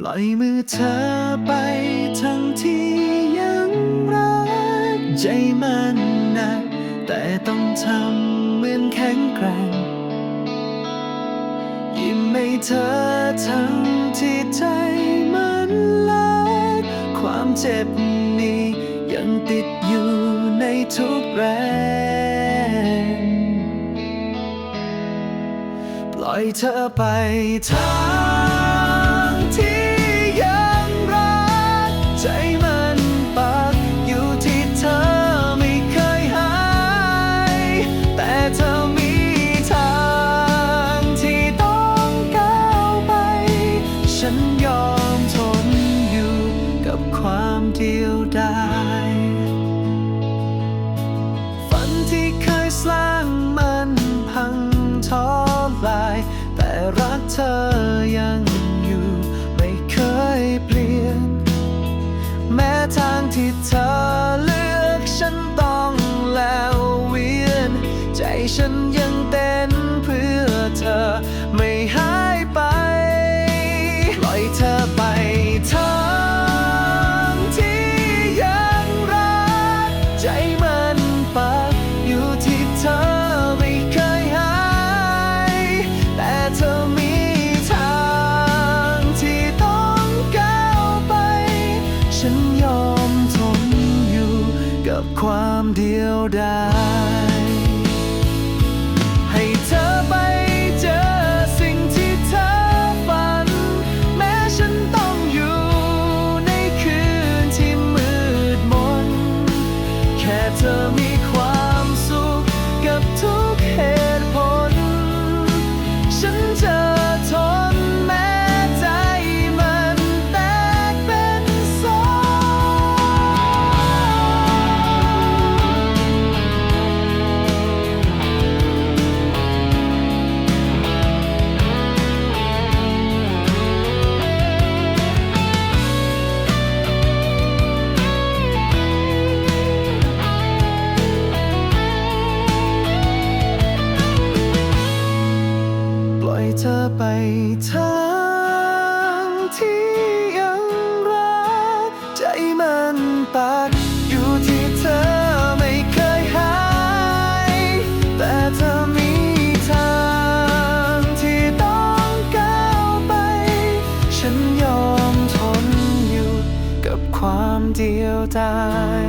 ปล่อยมือเธอไปทั้งที่ยังรักใจมันนักแต่ต้องทำเหมือนแข็งแกร่งยิ้มให้เธอทั้งที่ใจมันลักความเจ็บนี้ยังติดอยู่ในทุกแรงปล่อยเธอไปทางที่ ใจมันปักอยู่ที่เธอไม่เคยหาย แต่เธอมีทางที่ต้องก้าวไป ฉันยอมทนอยู่กับความเดียวดายฝันที่เคยสร้างมันพังทลาย แต่รักเธอยัง ฉันยังเต้นเพื่อเธอไม่หายไป ปล่อยเธอไปทางที่ยังรักใจมันปักอยู่ที่เธอไม่เคยหายแต่เธอมีทางที่ต้องก้าวไปฉันยอมทนอยู่กับความเดียวดาย ไปทางที่ยังรัก ใจมันปักอยู่ที่เธอไม่เคยหาย แต่เธอมีทางที่ต้องก้าวไป ฉันยอมทนอยู่กับความเดียวดาย